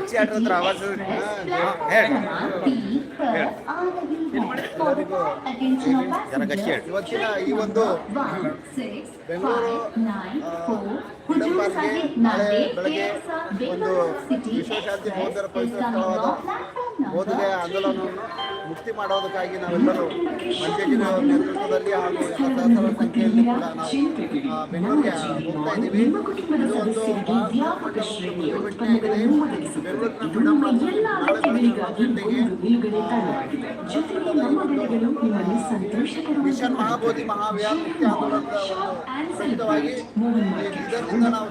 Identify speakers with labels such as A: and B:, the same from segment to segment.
A: ಕಚ್ಚಿ ಆಡ್ರ ಹತ್ರ ಗಟ್ಟಿ ಹೇಳಿ.
B: ಇವತ್ತಿನ ಈ ಒಂದು ಬೆಂಗಳೂರು ನಾಳೆ ಬೆಳಗ್ಗೆ ಒಂದು ವಿಶ್ವಶಾಂತಿ ಬೌದ್ಧರ ಪವಿತ್ರ ಸ್ಥಳವಾದ ಬೋಧನೆ ಆಂದೋಲನವನ್ನು ಮುಕ್ತಿ ಮಾಡೋದಕ್ಕಾಗಿ ನಾವೆಲ್ಲರೂ ಮಂಜೇಜಿನ ನೇತೃತ್ವದಲ್ಲಿ ಹಾಗೂ ಸಹಸ್ರ ಸಂಖ್ಯೆಯಲ್ಲಿ ಕೂಡ ನಾವು ಬೆಂಗಳೂರಿಗೆ ಹೋಗ್ತಾ ಇದ್ದೀವಿ. ಇದು ಒಂದು. ಬೆಂಗಳೂರಿನ ಗಂಟೆಗೆ ಮಿಷನ್ ಮಹಾಬೋಧಿ ಮಹಾವ್ಯಾಪ್ತಿ ಆಂದೋಲನದ ಒಂದು ಇದರಿಂದ ನಾವು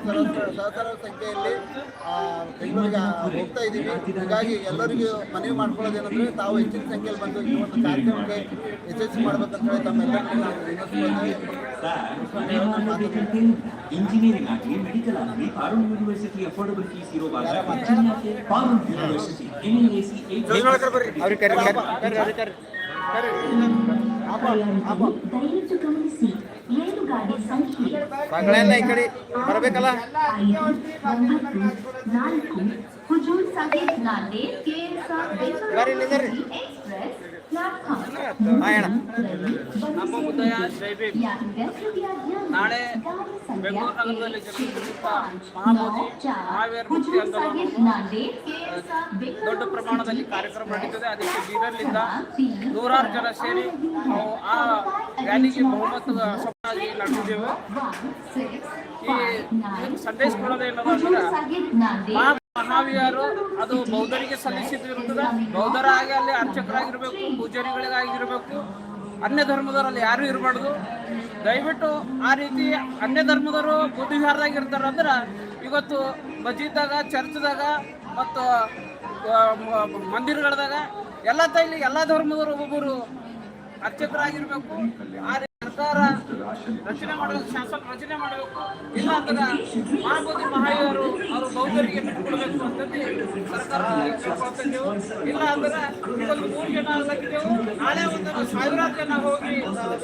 B: ಸಹಸ್ರ ಸಂಖ್ಯೆಯಲ್ಲಿ ಬೆಂಗಳೂರಿಗೆ ಹೋಗ್ತಾ ಇದ್ದೀವಿ. ಹೀಗಾಗಿ ಎಲ್ಲರಿಗೂ ಮನವಿ ಮಾಡ್ಕೊಳ್ಳೋದೇನಂದ್ರೆ ತಾವು ಹೆಚ್ಚಿನ ಸಂಖ್ಯೆಯಲ್ಲಿ ಬಂದು ಈ ಒಂದು ಕಾರ್ಯಕ್ರಮಕ್ಕೆ ಯಶಸ್ವಿ ಮಾಡ್ಬೇಕಂತ ಹೇಳಿ ವಿನಂತಿಸ್ಕೊಳ್ತೇವೆ
C: ಇಂಜಿನಿಯರಿಂಗ್ ಆಗಲಿ ಮೆಡಿಕಲ್ ಆಗಲಿ ಪಾರುಣ್ ಯೂನಿವರ್ಸಿಟಿ ಅಫೋರ್ಡಬಲ್ ಫೀಸ್ ಇರೋ ಭಾಗ ಪಾರೂನ್ ಯೂನಿವರ್ಸಿಟಿ ಎನ್ಇಎಸಿ
D: ದಯವಿಟ್ಟು ಗಮನಿಸಿ ಏನು ಗಾಡಿ ಸಂಖ್ಯೆ
A: ಮಗಳೆಲ್ಲ ಈ ಕಡೆ ಬರಬೇಕಲ್ಲ?
D: ಒಂಬತ್ತು ನಾಲ್ಕು ಹುಜೂರ್ ಸಾಹಿಬ್ ನಾಂಡೆ ಕೆಎಸ್ಆರ್
A: ಇಲ್ಲಿ.
D: ಎಕ್ಸ್ಪ್ರೆಸ್
A: ಅಣ್ಣ.
E: ನಮ್ಮ ಮುದ್ದಯ್ಯ ಜೈಬೀಮ್ ನಾಳೆ ಬೆಂಗಳೂರು ನಗರದಲ್ಲಿ ಜರುಗುತ್ತಿರುವ ಮಹಾಬೋಧಿ ಮಹಾವೀರ ಮುಕ್ತಿ ಆಂದೋಲನವನ್ನು ದೊಡ್ಡ ಪ್ರಮಾಣದಲ್ಲಿ ಕಾರ್ಯಕ್ರಮ ನಡೀತದೆ. ಅದಕ್ಕೆ ಬೀದರ್ಲಿಂದ ನೂರಾರು ಜನ ಸೇರಿ ನಾವು ಆ ರ್ಯಾಲಿಗೆ ಬಹುಮತದ ಸಭಾಗಿ ನಡೆದಿದ್ದೇವೆ? ಈ ಸಂದೇಶ ಕೊಡೋದು ಏನದ ಅಂದ್ರೆ ಮಹಾವೀರರು ಅದು ಬೌದ್ಧರಿಗೆ ಸಲ್ಲಿಸಿದಿರುತ್ತದೆ ಬೌದ್ಧರಾಗಿ ಅಲ್ಲಿ ಅರ್ಚಕರಾಗಿರ್ಬೇಕು, ಪೂಜಾರಿಗಳಿಗಾಗಿರ್ಬೇಕು. ಅನ್ಯ ಧರ್ಮದವರಲ್ಲಿ ಯಾರು ಇರಬಾರ್ದು. ದಯವಿಟ್ಟು ಆ ರೀತಿ ಅನ್ಯ ಧರ್ಮದವರು ಬುದ್ಧಿಹಾರದಾಗ ಇರ್ತಾರ ಅಂದ್ರೆ ಇವತ್ತು ಮಸ್ಜಿದ್ದಾಗ ಚರ್ಚ್ದಾಗ ಮತ್ತು ಮಂದಿರಗಳದಾಗ ಎಲ್ಲ ತೈಲಿ ಎಲ್ಲ ಧರ್ಮದವರು ಒಬ್ಬೊಬ್ಬರು ಅರ್ಚಕರಾಗಿರ್ಬೇಕು. ಸರ್ಕಾರ ರಚನೆ ಮಾಡಬೇಕು ಶಾಸನ ರಚನೆ ಮಾಡಬೇಕು. ಇಲ್ಲ ಅಂದ್ರೆ ಮಹಾಬೋಧಿ ಮಹಾಯವರು ಅವರು ಬೌದ್ಧರಿಗೆ ಬಿಟ್ಟುಕೊಡ್ಬೇಕು ಅಂತಂದು ಸರ್ಕಾರ ಕೇಳ್ಕೊಳ್ತಿದ್ದೆವು ಇಲ್ಲ ಅಂದ್ರೆ ಇವತ್ತು ಮೂರು ಜನ ಆಗಿದ್ದೆವು ನಾಳೆ ಒಂದು ಸಾವಿರಾರು ಜನ ಹೋಗಿ,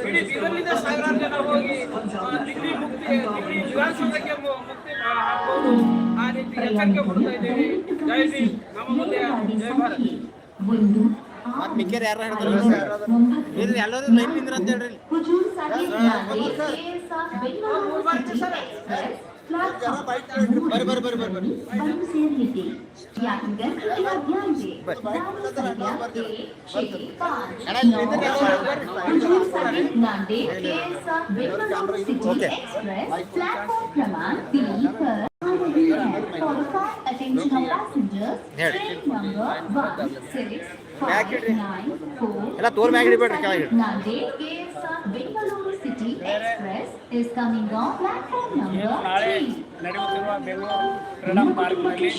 E: ಇಡೀ ಬೀದರ್ನಿಂದ ಸಾವಿರಾರು ಜನ ಹೋಗಿ ಡಿಗ್ರಿ ಮುಕ್ತಿ, ಡಿಗ್ರಿ ವಿಧಾನಸೌಧಕ್ಕೆ ಮುಕ್ತಿ ಹಾಕ್ಬೋದು ಆ ರೀತಿ ಎಚ್ಚರಿಕೆ ಕೊಡ್ತಾ ಇದ್ದೀವಿ. ಜೈ ನಮ್ಮ ಮುಂದೆ ಜೈ ಭಾರತ್.
A: ಮತ್ ಮಿಕ್ಕೇರ್ ಯಾರು ಹೇಳ್ತಾರೆ ಇಲ್ರಿ ಎಲ್ಲರೂ ಲೈನ್ ನಿಂದ್ರ ಅಂತ ಹೇಳ್ರಿ ಬರ್ರಿ ಬರ್ರಿ ಬರ್ರಿ ಬರ್ರಿ
D: okay Follow attention passengers, train number
A: 1,
D: 6, ಮ್ಯಾಕ್
A: ಎಲ್ಲ ತೋರ್ ಮ್ಯಾಕ್ ಹಿಡಿಬೇಡ್ರಿ ಕೆಳಗೆ
D: Express is coming on platform number.
E: ನಡೆಯುತ್ತಿರುವ ಬೆಂಗಳೂರು ಪಾರ್ಕ್ನಲ್ಲಿ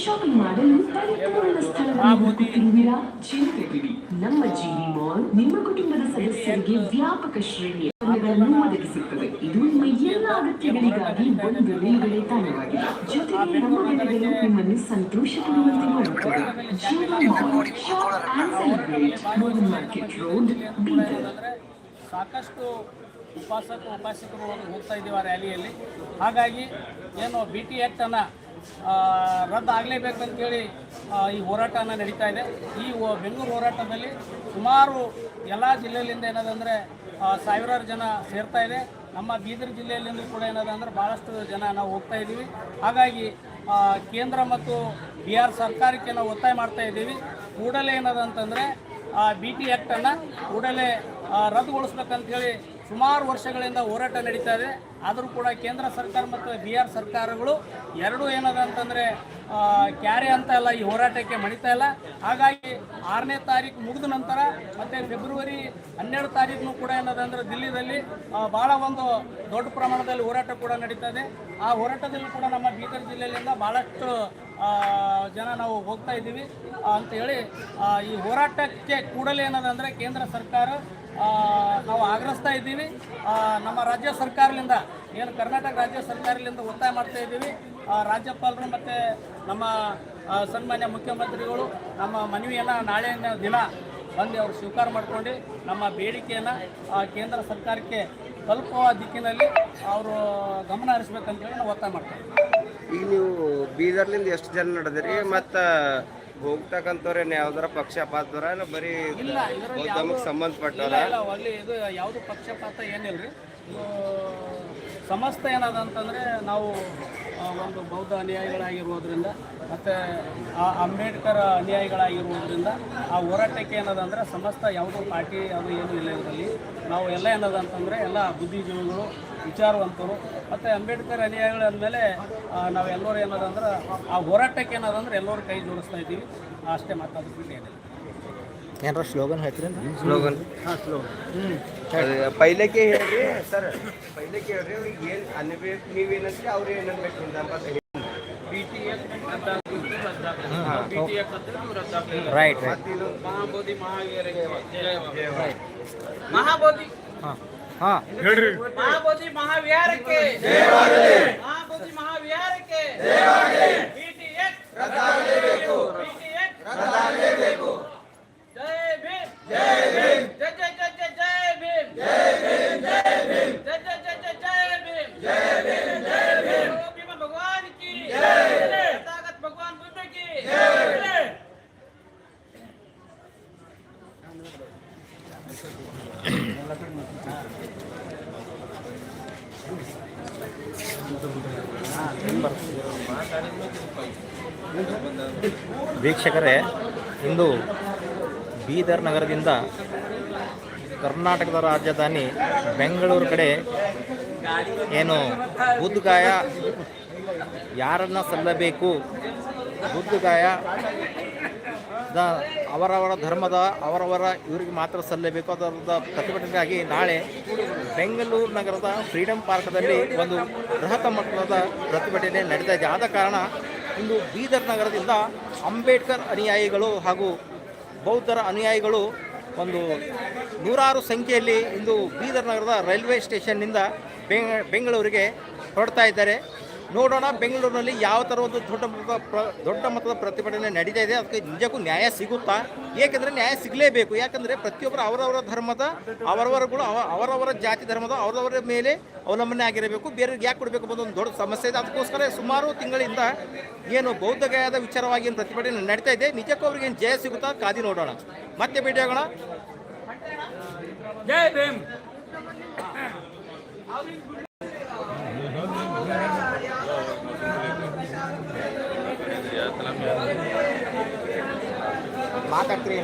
F: ನಮ್ಮ ಜೀವಿ ಮಾಲ್ ನಿಮ್ಮ ಕುಟುಂಬದ ಸದಸ್ಯರಿಗೆ ವ್ಯಾಪಕ ಶ್ರೇಣಿಯ ಸೇವೆಗಳನ್ನು ಒದಗಿಸುತ್ತದೆ. ಇದು ನಿಮ್ಮ ಎಲ್ಲ ಅಗತ್ಯಗಳಿಗಾಗಿ ಒಂದು ನಿಲುಗಡೆ ತಾಣವಾಗಿದೆ. ಜೊತೆಗೆ ನಮ್ಮ ಬೆಲೆಗಳು ನಿಮ್ಮನ್ನು ಸಂತೋಷ ಪಡುವಂತೆ ಮಾಡುತ್ತದೆ Jeevi mall shop and celebrate market road Bidar.
E: ಸಾಕಷ್ಟು ಉಪಾಸಕ ಉಪಾಸಕರು ಹೋಗಿ- ಹೋಗ್ತಾ ಇದ್ದೀವಿ ಆ ರ್ಯಾಲಿಯಲ್ಲಿ. ಹಾಗಾಗಿ ಏನು ಬಿ ಟಿ ಆ್ಯಕ್ಟನ್ನು ರದ್ದು ಆಗಲೇಬೇಕಂತೇಳಿ ಈ ಹೋರಾಟನ ನಡೀತಾ ಇದೆ. ಈ ಬೆಂಗಳೂರು ಹೋರಾಟದಲ್ಲಿ ಸುಮಾರು ಎಲ್ಲ ಜಿಲ್ಲೆಯಲ್ಲಿಂದ ಏನದಂದರೆ ಸಾವಿರಾರು ಜನ ಸೇರ್ತಾ ಇದೆ. ನಮ್ಮ ಬೀದರ್ ಜಿಲ್ಲೆಯಲ್ಲಿಂದ ಕೂಡ ಏನದ ಅಂದ್ರೆ ಭಾಳಷ್ಟು ಜನ ನಾವು ಹೋಗ್ತಾ ಇದ್ದೀವಿ. ಹಾಗಾಗಿ ಕೇಂದ್ರ ಮತ್ತು ಬಿಹಾರ್ ಸರ್ಕಾರಕ್ಕೆ ನಾವು ಒತ್ತಾಯ ಮಾಡ್ತಾ ಇದ್ದೀವಿ. ಕೂಡಲೇ ಏನದಂತಂದರೆ ಬಿ ಟಿ ಆ್ಯಕ್ಟನ್ನು ಕೂಡಲೇ ರದ್ದುಗೊಳಿಸ್ಬೇಕಂತೇಳಿ ಸುಮಾರು ವರ್ಷಗಳಿಂದ ಹೋರಾಟ ನಡೀತಾ ಇದೆ. ಆದರೂ ಕೂಡ ಕೇಂದ್ರ ಸರ್ಕಾರ ಮತ್ತು ಬಿ ಆರ್ ಸರ್ಕಾರಗಳು ಎರಡೂ ಏನದ ಅಂತಂದರೆ ಕ್ಯಾರೆ ಅಂತ ಇಲ್ಲ ಈ ಹೋರಾಟಕ್ಕೆ ಮಣಿತಾ ಇಲ್ಲ. ಹಾಗಾಗಿ ಆರನೇ ತಾರೀಕು ಮುಗಿದ ನಂತರ ಮತ್ತು ಫೆಬ್ರವರಿ ಹನ್ನೆರಡು ತಾರೀಕು ಕೂಡ ಏನದ ಅಂದರೆ ದಿಲ್ಲಿದಲ್ಲಿ ಭಾಳ ಒಂದು ದೊಡ್ಡ ಪ್ರಮಾಣದಲ್ಲಿ ಹೋರಾಟ ಕೂಡ ನಡೀತಾ ಇದೆ. ಆ ಹೋರಾಟದಲ್ಲಿ ಕೂಡ ನಮ್ಮ ಬೀದರ್ ಜಿಲ್ಲೆಯಿಂದ ಭಾಳಷ್ಟು ಜನ ನಾವು ಹೋಗ್ತಾ ಇದ್ದೀವಿ. ಅಂತ ಹೇಳಿ ಈ ಹೋರಾಟಕ್ಕೆ ಕೂಡಲೇ ಏನದಂದರೆ ಕೇಂದ್ರ ಸರ್ಕಾರ ನಾವು ಆಗ್ರಹಿಸ್ತಾ ಇದ್ದೀವಿ. ನಮ್ಮ ರಾಜ್ಯ ಸರ್ಕಾರದಿಂದ, ಏನು ಕರ್ನಾಟಕ ರಾಜ್ಯ ಸರ್ಕಾರದಿಂದ ಒತ್ತಾಯ ಮಾಡ್ತಾ ಇದ್ದೀವಿ. ರಾಜ್ಯಪಾಲರು ಮತ್ತು ನಮ್ಮ ಸನ್ಮಾನ್ಯ ಮುಖ್ಯಮಂತ್ರಿಗಳು, ನಮ್ಮ ಮನವಿಯನ್ನು ನಾಳೆಯ ದಿನ ಬಂದು ಅವರು ಸ್ವೀಕಾರ ಮಾಡ್ಕೊಂಡು ನಮ್ಮ ಬೇಡಿಕೆಯನ್ನು ಕೇಂದ್ರ ಸರ್ಕಾರಕ್ಕೆ ತಲುಪುವ ದಿಕ್ಕಿನಲ್ಲಿ ಅವರು ಗಮನ ಹರಿಸ್ಬೇಕಂತೇಳಿ ನಾವು ಒತ್ತಾಯ ಮಾಡ್ತೀವಿ.
G: ಈಗ ನೀವು ಬೀದರ್ಲಿಂದ ಎಷ್ಟು ಜನ ನಡೆದಿರಿ? ಮತ್ತು ಹೋಗ್ತಕ್ಕಂಥವ್ರೇನು ಯಾವ್ದಾರ ಪಕ್ಷಪಾತದವ್ರ ಇಲ್ಲ ಬರೀ
E: ಇಲ್ಲ ಇದರಲ್ಲಿ
G: ಸಂಬಂಧಪಟ್ಟವ್ರ?
E: ಇಲ್ಲ ಅಲ್ಲಿ ಇದು ಯಾವುದು ಪಕ್ಷಪಾತ ಏನಿಲ್ಲ ರೀ ಇದು ಸಮಸ್ತ ಏನದ ಅಂತಂದರೆ ನಾವು ಆ, ಒಂದು ಬೌದ್ಧ ಅನುಯಾಯಿಗಳಾಗಿರೋದ್ರಿಂದ ಮತ್ತು ಆ ಅಂಬೇಡ್ಕರ್ ಅನುಯಾಯಿಗಳಾಗಿರುವುದರಿಂದ ಆ ಹೋರಾಟಕ್ಕೆ ಏನದ ಅಂದರೆ ಸಮಸ್ತ ಯಾವುದೋ ಪಾರ್ಟಿ ಅದು ಏನೂ ಇಲ್ಲ ಇದರಲ್ಲಿ. ನಾವು ಎಲ್ಲ ಏನದ ಅಂತಂದರೆ ಎಲ್ಲ ಬುದ್ಧಿಜೀವಿಗಳು ವಿಚಾರವಂತರು. ಮತ್ತು ಅಂಬೇಡ್ಕರ್ ಅನುಯಾಯಿಗಳು ಅಂದಮೇಲೆ ನಾವು ಎಲ್ಲರೂ ಅಂದ್ರೆ ಆ ಹೋರಾಟಕ್ಕೆ ಏನದಂದ್ರೆ ಎಲ್ಲರೂ ಕೈ ಜೋಡಿಸ್ತಾ ಇದ್ದೀವಿ. ಅಷ್ಟೇ ಮಾತಾಡ್ಬಿಟ್ಟು ಬಿಟ್ಟು ಏನಿಲ್ಲ.
A: ಏನಾರ ಸ್ಲೋಗನ್ ಹೇಳ್ತೀರಿ
G: ಸ್ಲೋಗನ್. ಹಾಂ ಸ್ಲೋಗನ್. ಹ್ಞೂ ಪೈಲಕ್ಕೆ ಹೇಳ್ರಿ ಸರ್ ಪೈಲಕ್ಕೆ ಹೇಳ್ರಿ ಅವ್ರಿಗೆ ಏನು ಅನ್ಬೇಕು ನೀವೇನಂತೀರಿ ಅವ್ರು ಏನನ್ಬೇಕು ಅನ್ಬೇಕು ಟಿ
A: ರೈಟ್ ರೈಟ್
G: ಮತ್ತಿನ್ನು?
E: ಮಹಾಬೋಧಿ ಮಹಾವೀರ ಮಹಾಬೋಧಿ.
A: ಹಾಂ. ಹಾಂ
E: ಮಹಾಬೋಧಿ ಮಹಾವಿಹಾರಕ್ಕೆ ಮಹಾಬೋಧಿ ಮಹಾವಿಹಾರಕ್ಕೆ
A: ವೀಕ್ಷಕರೇ ಇಂದು ಬೀದರ್ ನಗರದಿಂದ ಕರ್ನಾಟಕದ ರಾಜಧಾನಿ ಬೆಂಗಳೂರು ಕಡೆ ಏನು ಬುದ್ಧಗಾಯ ಯಾರನ್ನ ಸಲ್ಲಬೇಕು? ಬುದ್ಧಗಾಯ ದ ಅವರವರ ಧರ್ಮದ ಅವರವರ ಇವರಿಗೆ ಮಾತ್ರ ಸಲ್ಲಬೇಕು ಅದರದ ಪ್ರತಿಭಟನೆಗಾಗಿ ನಾಳೆ ಬೆಂಗಳೂರು ನಗರದ ಫ್ರೀಡಂ ಪಾರ್ಕ್ದಲ್ಲಿ ಒಂದು ಬೃಹತ್ ಮಟ್ಟದ ಪ್ರತಿಭಟನೆ ನಡೀತಾ ಇದೆ. ಆದ ಕಾರಣ ಇಂದು ಬೀದರ್ ನಗರದಿಂದ ಅಂಬೇಡ್ಕರ್ ಅನುಯಾಯಿಗಳು ಹಾಗೂ ಬೌದ್ಧರ ಅನುಯಾಯಿಗಳು ಒಂದು ನೂರಾರು ಸಂಖ್ಯೆಯಲ್ಲಿ ಇಂದು ಬೀದರ್ ನಗರದ ರೈಲ್ವೆ ಸ್ಟೇಷನ್ನಿಂದ ಬೆಂಗ, ಬೆಂಗಳೂರಿಗೆ ಹೊರಡ್ತಾ ಇದ್ದಾರೆ. ನೋಡೋಣ, ಬೆಂಗಳೂರಿನಲ್ಲಿ ಯಾವ ಥರ ಒಂದು ದೊಡ್ಡ ಪ್ರ, ದೊಡ್ಡ ಮಟ್ಟದ ಪ್ರತಿಭಟನೆ ನಡೀತಾ ಇದೆ, ಅದಕ್ಕೆ ನಿಜಕ್ಕೂ ನ್ಯಾಯ ಸಿಗುತ್ತಾ? ಏಕೆಂದರೆ ನ್ಯಾಯ ಸಿಗಲೇಬೇಕು, ಯಾಕಂದರೆ ಪ್ರತಿಯೊಬ್ಬರು ಅವರವರ ಧರ್ಮದ, ಅವರವರುಗಳು ಅವ, ಅವರವರ ಜಾತಿ ಧರ್ಮದ, ಅವರವರ ಮೇಲೆ ಅವಲಂಬನೆ ಆಗಿರಬೇಕು, ಬೇರೆಯವ್ರಿಗೆ ಯಾಕೆ ಕೊಡಬೇಕು ಅನ್ನೋದು ಒಂದು ದೊಡ್ಡ ಸಮಸ್ಯೆ ಇದೆ. ಅದಕ್ಕೋಸ್ಕರ ಸುಮಾರು ತಿಂಗಳಿಂದ ಏನು ಬೌದ್ಧಗಯಾದ ವಿಚಾರವಾಗಿ ಏನು ಪ್ರತಿಭಟನೆ ನಡೀತಾ ಇದೆ. ನಿಜಕ್ಕೂ ಅವ್ರಿಗೆ ಏನು ಜಯ ಸಿಗುತ್ತಾ? ಕಾದಿ ನೋಡೋಣ. ಮತ್ತೆ ಭೇಟಿ
E: ಆಗೋಣ. ಜಯ ಭೀಮ್.
A: ಮಾತಾಡ್ತೀರಿ?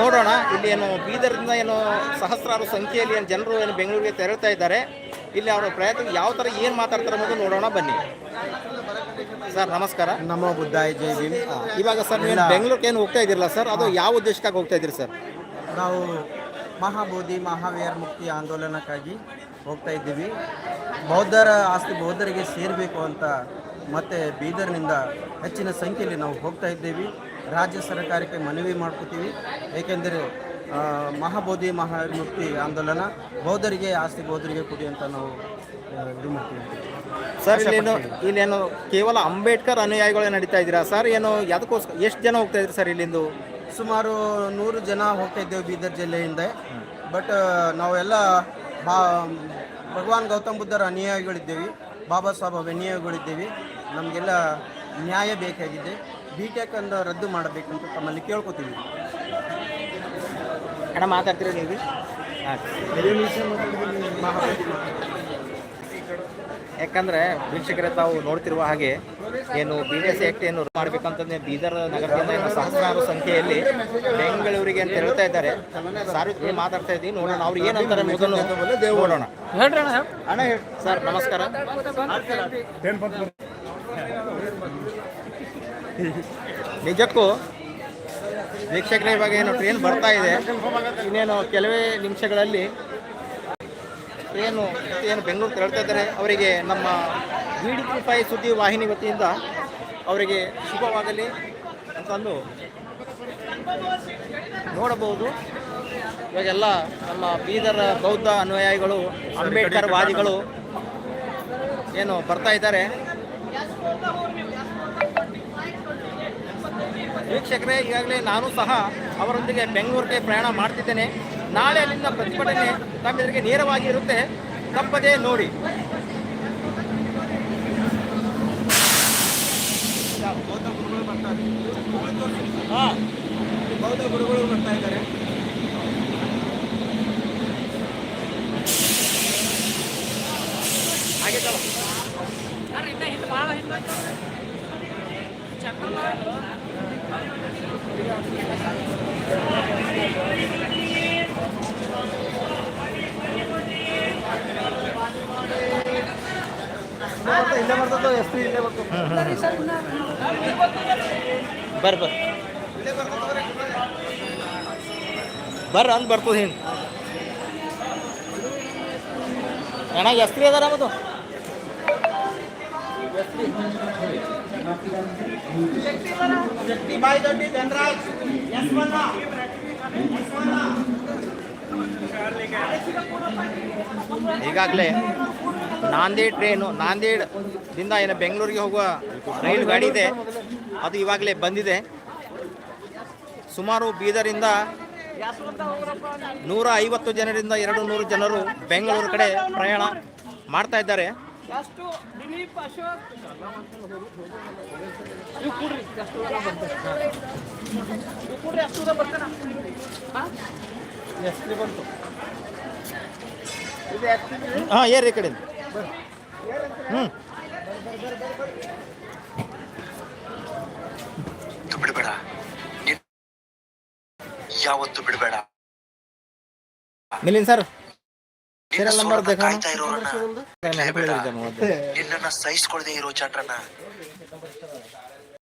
A: ನೋಡೋಣ ಇಲ್ಲಿ ಏನು ಬೀದರ್ದಿಂದ ಏನು ಸಹಸ್ರಾರು ಸಂಖ್ಯೆಯಲ್ಲಿ ಏನು ಜನರು ಏನು ಬೆಂಗಳೂರಿಗೆ ತೆರಳ್ತಾ ಇದ್ದಾರೆ. ಇಲ್ಲಿ ಅವರ ಪ್ರಯತ್ನ ಯಾವ ಥರ ಏನು ಮಾತಾಡ್ತಾರೆ ಅನ್ನೋದು ನೋಡೋಣ ಬನ್ನಿ. ಸರ್ ನಮಸ್ಕಾರ.
H: ನಮ್ಮ ಬುದ್ಧಾಯ ಜೈ ಭೀಮ್.
A: ಇವಾಗ ಸರ್ ನೀವು ಬೆಂಗಳೂರಿಗೆ ಏನು ಹೋಗ್ತಾ ಇದ್ದೀರಲ್ಲ ಸರ್? ಅದು ಯಾವ ಉದ್ದೇಶಕ್ಕಾಗಿ ಹೋಗ್ತಾ ಇದ್ದೀರಿ ಸರ್?
H: ನಾವು ಮಹಾಬೋಧಿ ಮಹಾವೀರ ಮುಕ್ತಿ ಆಂದೋಲನಕ್ಕಾಗಿ ಹೋಗ್ತಾ ಇದ್ದೀವಿ. ಬೌದ್ಧರ ಆಸ್ತಿ ಬೌದ್ಧರಿಗೆ ಸೇರಬೇಕು ಅಂತ ಮತ್ತೆ ಬೀದರ್ನಿಂದ ಹೆಚ್ಚಿನ ಸಂಖ್ಯೆಯಲ್ಲಿ ನಾವು ಹೋಗ್ತಾ ಇದ್ದೀವಿ. ರಾಜ್ಯ ಸರ್ಕಾರಕ್ಕೆ ಮನವಿ ಮಾಡ್ಕೋತೀವಿ. ಏಕೆಂದರೆ ಮಹಾಬೋಧಿ ಮಹಾವೀರ ಮುಕ್ತಿ ಆಂದೋಲನ ಬೌದ್ಧರಿಗೆ ಆಸ್ತಿ ಬೌದ್ಧರಿಗೆ ಕೊಡಿ ಅಂತ ನಾವು ಇದು ಮಾಡ್ತೀವಿ.
A: ಸರ್ ಇಲ್ಲೇನು ಇಲ್ಲೇನು ಕೇವಲ ಅಂಬೇಡ್ಕರ್ ಅನುಯಾಯಿಗಳೇ ನಡೀತಾ ಇದ್ದೀರಾ? ಸರ್ ಏನು ಯಾವುದಕ್ಕೋಸ್ಕರ ಎಷ್ಟು ಜನ ಹೋಗ್ತಾ ಇದ್ದೀರಿ ಸರ್ ಇಲ್ಲಿಂದು?
H: ಸುಮಾರು ನೂರು ಜನ ಹೋಗ್ತಾ ಇದ್ದೇವೆ ಬೀದರ್ ಜಿಲ್ಲೆಯಿಂದ ಬಟ್ ನಾವೆಲ್ಲ ಬಾ ಭಗವಾನ್ ಗೌತಮ್ ಬುದ್ಧರ ಅನುಯಾಯಿಗಳಿದ್ದೇವೆ. ಬಾಬಾ ಸಾಹೇಬ್ ಅನುಯಾಯಿಗಳಿದ್ದೇವೆ. ನಮಗೆಲ್ಲ ನ್ಯಾಯ ಬೇಕಾಗಿದೆ. ಬಿ ಟೆಕ್ ಅಂದ ರದ್ದು ಮಾಡಬೇಕಂತ ತಮ್ಮಲ್ಲಿ ಕೇಳ್ಕೊತೀವಿ.
A: ಅಣ್ಣ ಮಾತಾಡ್ತೀರಾ ನೀವು ಹಾಂ. ಯಾಕಂದರೆ ವೀಕ್ಷಕರೇ ತಾವು ನೋಡ್ತಿರುವ ಹಾಗೆ ಏನು ಬಿ ಡಿ ಎಸ್ ಆ್ಯಕ್ಟ್ ಏನು ಮಾಡಬೇಕಂತಂದ್ರೆ ಬೀದರ್ ನಗರದಿಂದ ಏನು ಸಹಸ್ರಾರು ಸಂಖ್ಯೆಯಲ್ಲಿ ಬೆಂಗಳೂರಿಗೆ ಅಂತ ಹೇಳ್ತಾ ಇದ್ದಾರೆ. ಸಾರ್ವಜನಿಕರು ಮಾತಾಡ್ತಾ ಇದ್ದೀವಿ ನೋಡೋಣ ಅವ್ರು ಏನಂತಾರೆ ಮೊದಲು ನೋಡೋಣ.
H: ಅಣ್ಣ ಹೇಳಿ.
A: ಸರ್ ನಮಸ್ಕಾರ. ನಿಜಕ್ಕೂ ವೀಕ್ಷಕರೇ ಇವಾಗ ಏನು ಟ್ರೈನ್ ಬರ್ತಾ ಇದೆ. ಇನ್ನೇನು ಕೆಲವೇ ನಿಮಿಷಗಳಲ್ಲಿ ಟ್ರೇನು ಏನು ಬೆಂಗಳೂರು ತೆರಳ್ತಾ ಇದ್ದಾರೆ, ಅವರಿಗೆ ನಮ್ಮ ಡಿ ಸುದ್ದಿ ವಾಹಿನಿ ವತಿಯಿಂದ ಅವರಿಗೆ ಶುಭವಾಗಲಿ ಅಂತಂದು ನೋಡಬಹುದು. ಇವಾಗೆಲ್ಲ ನಮ್ಮ ಬೀದರ್ ಬೌದ್ಧ ಅನುಯಾಯಿಗಳು, ಅಂಬೇಡ್ಕರ್ ವಾದಿಗಳು ಏನು ಬರ್ತಾ ಇದ್ದಾರೆ. ವೀಕ್ಷಕರೇ, ಈಗಾಗಲೇ ನಾನು ಸಹ ಅವರೊಂದಿಗೆ ಬೆಂಗಳೂರಿಗೆ ಪ್ರಯಾಣ ಮಾಡ್ತಿದ್ದೇನೆ. ನಾಳೆ ಅಲ್ಲಿಂದ ಪ್ರತಿಭಟನೆ ತಮ್ಮೆದುರಿಗೆ ನೇರವಾಗಿ ಇರುತ್ತೆ. ತಪ್ಪದೇ ನೋಡಿ.
H: ಬೌದ್ಧ ಗುರುಗಳು ಬರ್ತಾ ಇದ್ದಾರೆ.
A: ಹಾಗೆ ಚಲೋ
H: ಇಲ್ಲೇ ಬರ್ತದೆ ಎಸ್ ಪಿ ಇಲ್ಲೇ ಬರ್ತದೆ
A: ಬರ್ರಿ ಬರ್ರಿ ಬರ್ರಿ ಅಲ್ಲಿ ಬರ್ತದೆ ಹಿಂಗೆ. ಅಣ್ಣ, ಎಸ್ತ್ರಿ ಅದಾರ ಮತ್ತು? ಈಗಾಗಲೇ ನಾಂದೇಡ್ ಟ್ರೈನು ನಾಂದೇಡ್ದಿಂದ ಏನು ಬೆಂಗಳೂರಿಗೆ ಹೋಗುವ ರೈಲು ಗಾಡಿ ಇದೆ. ಅದು ಇವಾಗಲೇ ಬಂದಿದೆ. ಸುಮಾರು ಬೀದರಿಂದ ನೂರ ಐವತ್ತು ಜನರಿಂದ ಎರಡು ನೂರು ಜನರು ಬೆಂಗಳೂರು ಕಡೆ ಪ್ರಯಾಣ ಮಾಡ್ತಾ ಇದ್ದಾರೆ. ಹಾಂ ಏರಿ ಕಡೆ ಹ್ಞೂ
I: ಬಿಡಬೇಡ ಯಾವತ್ತು ಬಿಡಬೇಡ
A: ಮಿಲಿನ್ ಸರ್
I: ನಿನ್ನ
A: ಸೀರಿಯಲ್ ನಂಬರ್
I: ಕಾಯ್ತಾ ಇರೋರನ್ನ ನಿನ್ನನ್ನ ಸಹಿಸ್ಕೊಳ್ದೆ ಇರೋ ಚಂದ್ರನ